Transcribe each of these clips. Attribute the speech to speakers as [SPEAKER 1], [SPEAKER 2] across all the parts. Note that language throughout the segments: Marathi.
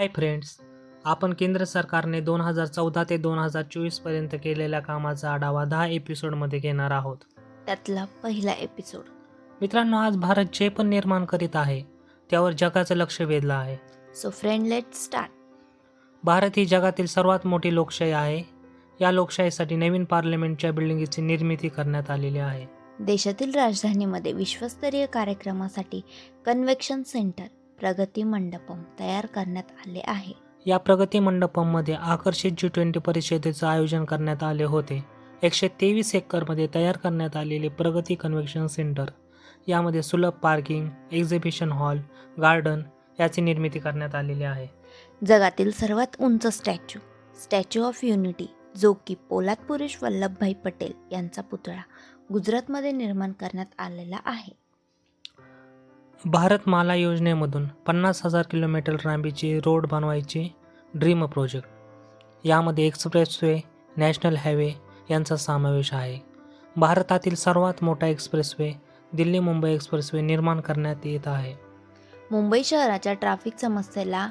[SPEAKER 1] हाय फ्रेंड्स आपण केंद्र सरकारने दोन हजार चौदा ते दोन हजार चोवीसपर्यंत केलेल्या कामाचा आढावा दहा एपिसोडमध्ये घेणार आहोत.
[SPEAKER 2] त्यातला पहिला एपिसोड
[SPEAKER 1] मित्रांनो आज भारत जे पण निर्माण करीत आहे त्यावर जगाचं लक्ष वेधलं आहे.
[SPEAKER 2] So friend let start
[SPEAKER 1] Bharat ही जगातील सर्वात मोठी लोकशाही आहे. या लोकशाहीसाठी नवीन पार्लमेंटच्या बिल्डिंगची निर्मिती करण्यात आलेली आहे.
[SPEAKER 2] देशातील राजधानीमध्ये विश्वस्तरीय कार्यक्रमासाठी कन्व्हेक्शन सेंटर प्रगती मंडपम तयार करण्यात आले आहे.
[SPEAKER 1] या प्रगती मंडपममध्ये आकर्षित जी ट्वेंटी परिषदेचं आयोजन करण्यात आले होते. एकशे तेवीस एकरमध्ये तयार करण्यात आलेले प्रगती कन्व्हेन्शन सेंटर यामध्ये सुलभ पार्किंग एक्झिबिशन हॉल गार्डन याची निर्मिती करण्यात आलेली आहे.
[SPEAKER 2] जगातील सर्वात उंच स्टॅच्यू स्टॅच्यू ऑफ युनिटी जो की पोलादपुरुष वल्लभभाई पटेल यांचा पुतळा गुजरातमध्ये निर्माण करण्यात आलेला आहे.
[SPEAKER 1] भारतमाला योजनेमधून पन्नास हजार किलोमीटर लांबीचे रोड बनवायचे ड्रीम प्रोजेक्ट. यामध्ये एक्सप्रेसवे नॅशनल हायवे यांचा समावेश आहे. भारतातील सर्वात मोठा एक्सप्रेसवे दिल्ली मुंबई एक्सप्रेसवे निर्माण करण्यात येत आहे.
[SPEAKER 2] मुंबई शहराच्या ट्रॅफिक समस्येला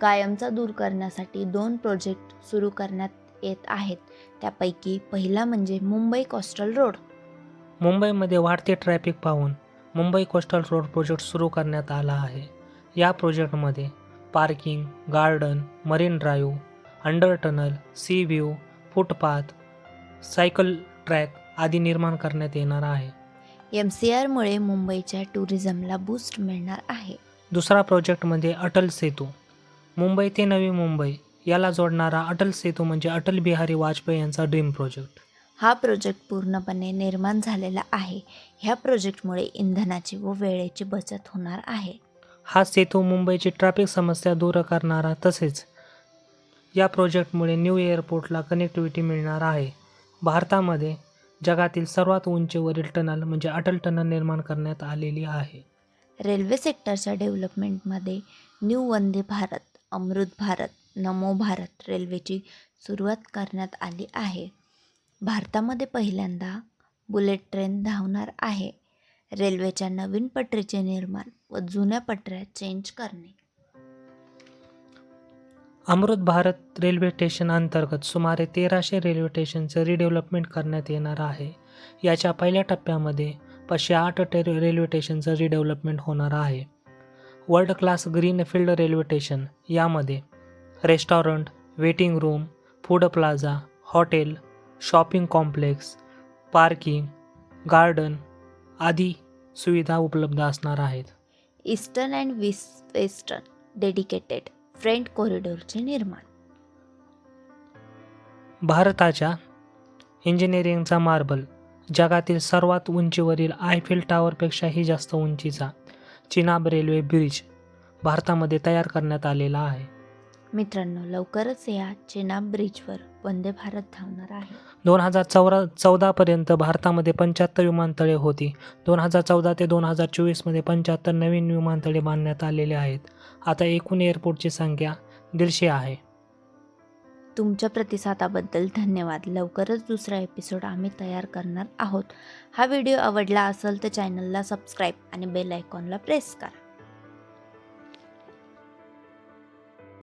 [SPEAKER 2] कायमचा दूर करण्यासाठी दोन प्रोजेक्ट सुरू करण्यात येत आहेत. त्यापैकी पहिला म्हणजे मुंबई कोस्टल रोड.
[SPEAKER 1] मुंबईमध्ये वाढते ट्रॅफिक पाहून मुंबई कोस्टल रोड प्रोजेक्ट सुरू करण्यात आला आहे. या प्रोजेक्टमध्ये parking garden marine drive under tunnel sea view footpath cycle track आदी निर्माण करण्यात येणार आहे.
[SPEAKER 2] एम सी आरमुळे मुंबईच्या टुरिझमला बूस्ट मिळणार आहे.
[SPEAKER 1] दुसरा प्रोजेक्टमध्ये अटल सेतू. मुंबई ते नवी मुंबई याला जोडणारा अटल सेतू म्हणजे अटल बिहारी वाजपेयी यांचा ड्रीम प्रोजेक्ट.
[SPEAKER 2] हा प्रोजेक्ट पूर्णपणे निर्माण झालेला आहे. ह्या प्रोजेक्टमुळे इंधनाची व वेळेची बचत होणार आहे.
[SPEAKER 1] हा सेतू मुंबईची ट्रॅफिक समस्या दूर करणारा तसेच या प्रोजेक्टमुळे न्यू एअरपोर्टला कनेक्टिव्हिटी मिळणार आहे. भारतामध्ये जगातील सर्वात उंचीवरील टनल म्हणजे अटल टनल निर्माण करण्यात आलेली आहे.
[SPEAKER 2] रेल्वे सेक्टरच्या डेव्हलपमेंटमध्ये न्यू वंदे भारत अमृत भारत नमो भारत रेल्वेची सुरुवात करण्यात आली आहे. भारतामध्ये पहिल्यांदा बुलेट ट्रेन धावणार आहे. रेल्वेच्या नवीन पटरीचे निर्माण व जुन्या पटऱ्या चेंज करणे.
[SPEAKER 1] अमृत भारत रेल्वे स्टेशन अंतर्गत सुमारे तेराशे रेल्वे स्टेशनचं रिडेव्हलपमेंट करण्यात येणार आहे. याच्या पहिल्या टप्प्यामध्ये पाचशे आठ टे रेल्वे स्टेशनचं रिडेव्हलपमेंट होणार आहे. World class green field railway station यामध्ये restaurant waiting room food plaza hotel shopping complex parking garden आदी सुविधा उपलब्ध असणार आहेत.
[SPEAKER 2] ईस्टर्न अँड विस वेस्टर्न डेडिकेटेड फ्रेंट कॉरिडॉरचे निर्माण.
[SPEAKER 1] भारताच्या इंजिनिअरिंगचा मार्बल जगातील सर्वात उंचीवरील आयफेल टॉवरपेक्षाही जास्त उंचीचा चिनाब रेल्वे ब्रिज भारतामध्ये तयार करण्यात आलेला आहे.
[SPEAKER 2] मित्रांनो लवकरच या चेनाब ब्रिजवर वंदे भारत धावणार आहे.
[SPEAKER 1] दोन हजार चौरा चौदापर्यंत भारतामध्ये पंच्याहत्तर विमानतळे होती. दोन हजार चौदा ते दोन हजार चोवीसमध्ये पंच्याहत्तर नवीन विमानतळे बांधण्यात आलेले आहेत. आता एकूण एअरपोर्टची संख्या दीडशे आहे.
[SPEAKER 2] तुमच्या प्रतिसादाबद्दल धन्यवाद. लवकरच दुसरा एपिसोड आम्ही तयार करणार आहोत. हा व्हिडिओ आवडला असेल तर चॅनलला सबस्क्राईब आणि बेल आयकॉनला प्रेस करा.